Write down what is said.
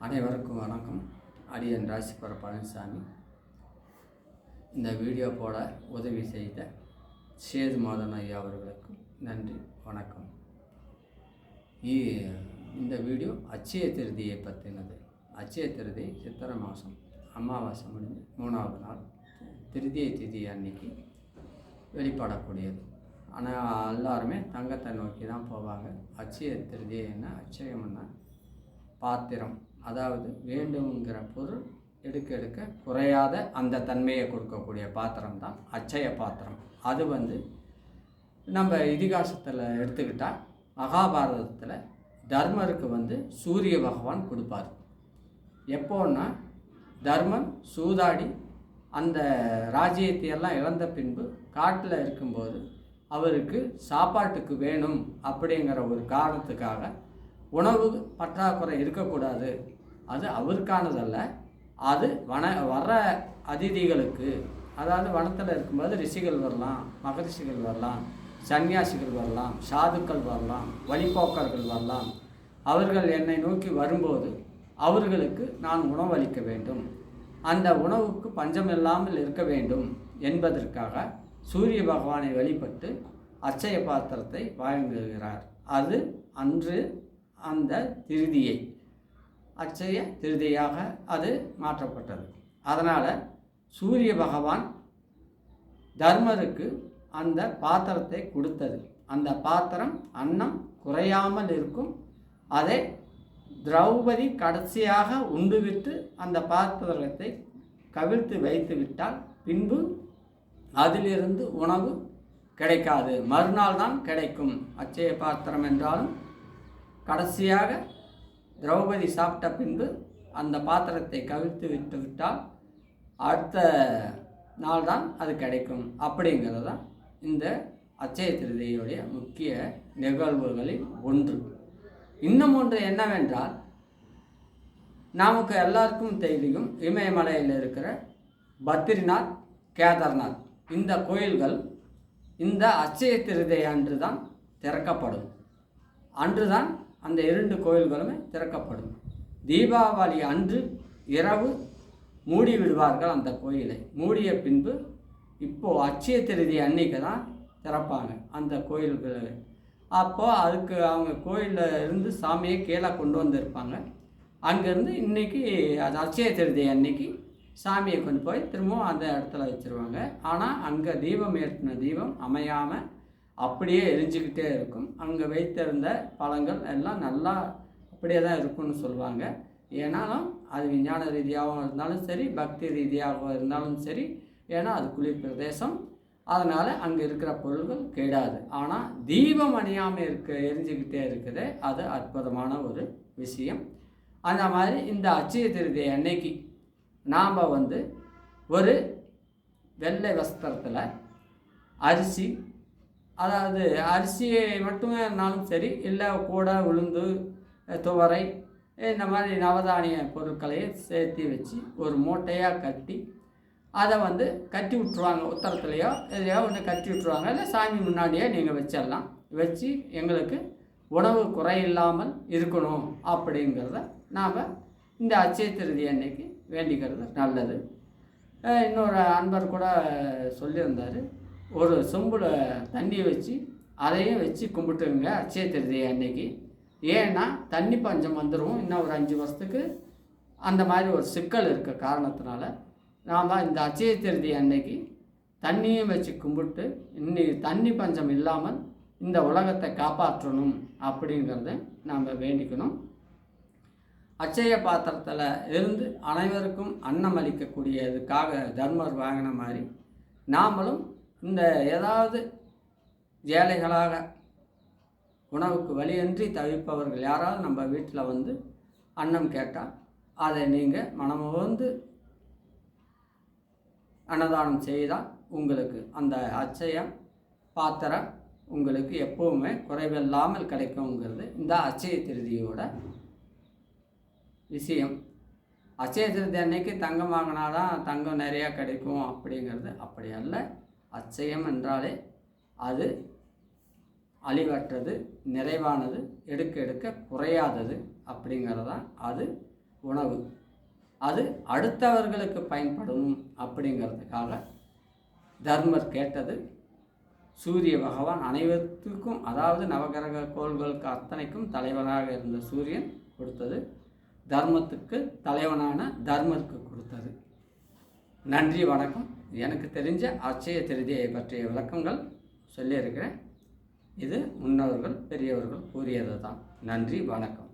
அனைவருக்கும் வணக்கம். அடியன் ராசிபுர பழனிசாமி. இந்த வீடியோ போட உதவி செய்த சேது மாதன் ஐயா அவர்களுக்கும் நன்றி வணக்கம். இ- இந்த வீடியோ அச்சய திருதியை பற்றினது அச்சய திருதி சித்திரை மாதம் அமாவாசை முடிஞ்சு மூணாவது நாள். திருதியை திதி அன்னைக்கு வெளிப்படக்கூடியது. ஆனால் எல்லாருமே தங்கத்தை நோக்கி தான் போவாங்க. அச்சய திருதியை என்ன? அச்சயம்னா பாத்திரம். அதாவது வேண்டுங்கிற பொருள் எடுக்க எடுக்க குறையாத அந்த தன்மையை கொடுக்கக்கூடிய பாத்திரம் தான் அச்சய பாத்திரம். அது வந்து நம்ம இதிகாசத்தில் எடுத்துக்கிட்டால் மகாபாரதத்தில் தர்மருக்கு வந்து சூரிய பகவான் கொடுப்பார். எப்போன்னா தர்மன் சூதாடி அந்த ராஜ்யத்தையெல்லாம் இழந்த பின்பு காட்டில் இருக்கும்போது அவருக்கு சாப்பாட்டுக்கு வேணும் அப்படிங்கிற ஒரு காரணத்துக்காக உணவு பற்றாக்குறை இருக்கக்கூடாது. அது அவருக்கானதல்ல. அது வன வர்ற அதிதிகளுக்கு அதாவது வனத்தில் இருக்கும்போது ரிஷிகள் வரலாம் மகரிஷிகள் வரலாம் சன்னியாசிகள் வரலாம் சாதுக்கள் வரலாம் வழிபோக்கர்கள் வரலாம். அவர்கள் என்னை நோக்கி வரும்போது அவர்களுக்கு நான் உணவளிக்க வேண்டும். அந்த உணவுக்கு பஞ்சம் இல்லாமல் இருக்க வேண்டும் என்பதற்காக சூரிய பகவானை வழிபட்டு அச்சய பாத்திரத்தை வழங்குகிறார் அது அன்று அந்த திருதியை அச்சய திருதியாக அது மாற்றப்பட்டது. அதனால் சூரிய பகவான் தர்மருக்கு அந்த பாத்திரத்தை கொடுத்தது. அந்த பாத்திரம் அன்னம் குறையாமல் இருக்கும். அதை திரௌபதி கடைசியாக உண்டுவிட்டு அந்த பாத்திரத்தை கவிழ்த்து வைத்து விட்டால் பின்பு அதிலிருந்து உணவு கிடைக்காது. மறுநாள் தான் கிடைக்கும். அச்சய பாத்திரம் என்றாலும் கடைசியாக திரௌபதி சாப்பிட்ட பின்பு அந்த பாத்திரத்தை கவிழ்த்து விட்டு விட்டால் அடுத்த நாள் தான் அது கிடைக்கும். அப்படிங்கிறது தான் இந்த அச்சய திருதையுடைய முக்கிய நிகழ்வுகளில் ஒன்று. இன்னும் ஒன்று என்னவென்றால் நமக்கு எல்லாருக்கும் தெரியும் இமயமலையில் இருக்கிற பத்ரிநாத் கேதார்நாத். இந்த கோயில்கள் இந்த அச்சய திருதை அன்று தான் திறக்கப்படும். அன்று தான் அந்த இரண்டு கோயில்களுமே திறக்கப்படும். தீபாவளி அன்று இரவு மூடி விடுவார்கள் அந்த கோயிலை. மூடிய பின்பு இப்போது அச்சய திருதி அன்னைக்கு தான் திறப்பாங்க அந்த கோயில்களை. அப்போது அதுக்கு அவங்க கோயிலில் இருந்து சாமியை கீழே கொண்டு வந்திருப்பாங்க. அங்கேருந்து இன்னைக்கு அது அச்சய திருதி அன்னைக்கு சாமியை கொண்டு போய் திரும்பவும் அந்த இடத்துல வச்சுருவாங்க. ஆனால் அங்கே தீபம் ஏற்றின தீபம் அமையாமல் அப்படியே எரிஞ்சுக்கிட்டே இருக்கும். அங்கே வைத்திருந்த பழங்கள் எல்லாம் நல்லா அப்படியே தான் இருக்கும்னு சொல்லுவாங்க. ஏன்னாலும் அது விஞ்ஞான ரீதியாகவும் இருந்தாலும் சரி பக்தி ரீதியாகவும் இருந்தாலும் சரி ஏன்னா அது குளிர் பிரதேசம். அதனால் அங்கே இருக்கிற பொருள்கள் கெடாது. ஆனால் தீபம் அணியாமல் இருக்க எரிஞ்சுக்கிட்டே இருக்குது. அது அற்புதமான ஒரு விஷயம். அந்த மாதிரி இந்த அச்சய திருதி அன்னைக்கு நாம் வந்து ஒரு வெள்ளை வஸ்திரத்தில் அரிசி அதாவது அரிசியை மட்டுமே இருந்தாலும் சரி இல்லை கூட உளுந்து துவரை இந்த மாதிரி நவதானிய பொருட்களை சேர்த்து வச்சு ஒரு மூட்டையாக கட்டி அதை வந்து கட்டி விட்ருவாங்க உத்தரத்துலையோ எதுலையோ ஒன்று கட்டி விட்ருவாங்க இல்லை சாமி முன்னாடியே நீங்கள் வச்சிடலாம். வச்சு எங்களுக்கு உணவு குறையில்லாமல் இருக்கணும் அப்படிங்கிறத நாம் இந்த அச்சய திருதி அன்னைக்கு வேண்டிக்கிறது நல்லது. இன்னொரு அன்பர் கூட சொல்லியிருந்தார். ஒரு சொம்பில் தண்ணி வச்சு அதையும் வச்சு கும்பிட்டுங்க அச்சய திருதி அன்னைக்கு. ஏன்னா தண்ணி பஞ்சம் வந்துடும் இன்னும் ஒரு அஞ்சு வருஷத்துக்கு அந்த மாதிரி ஒரு சிக்கல் இருக்க காரணத்தினால நாம் இந்த அச்சய திருதி அன்னைக்கு தண்ணியும் வச்சு கும்பிட்டு இன்னைக்கு தண்ணி பஞ்சம் இல்லாமல் இந்த உலகத்தை காப்பாற்றணும் அப்படிங்கிறத நாம் வேண்டிக்கணும். அச்சய பாத்திரத்தில் இருந்து அனைவருக்கும் அன்னம் அளிக்கக்கூடியதுக்காக தர்மர் வாங்கின மாதிரி நாமளும் இந்த ஏதாவது ஏழைகளாக உணவுக்கு வழியின்றி தவிப்பவர்கள் யாராவது நம்ம வீட்டில் வந்து அன்னம் கேட்டால் அதை நீங்கள் மனமுகந்து அன்னதானம் செய்தால் உங்களுக்கு அந்த அச்சயம் பாத்திரம் உங்களுக்கு எப்போவுமே குறைவில்லாமல் கிடைக்குங்கிறது இந்த அச்சய திருதியோட விஷயம். அச்சய திருதி அன்னைக்கு தங்கம் வாங்கினா தான் தங்கம் நிறையா கிடைக்கும் அப்படிங்கிறது அப்படி அல்ல. அச்சயம் என்றாலே அது அழிவற்றது நிறைவானது எடுக்க எடுக்க குறையாதது அப்படிங்கிறதான் அது உணவு. அது அடுத்தவர்களுக்கு பயன்படணும் அப்படிங்கிறதுக்காக தர்மர் கேட்டது சூரிய பகவான் அனைவருக்கும் அதாவது நவகிரக கோள்களுக்கு அத்தனைக்கும் தலைவனாக இருந்த சூரியன் கொடுத்தது தர்மத்துக்கு தலைவனான தர்மருக்கு கொடுத்தது. நன்றி வணக்கம். எனக்கு தெரிஞ்ச அச்சய திருதியை பற்றிய விளக்கங்கள் சொல்லியிருக்கிறேன். இது முன்னவர்கள் பெரியவர்கள் கூறியது தான் நன்றி வணக்கம்.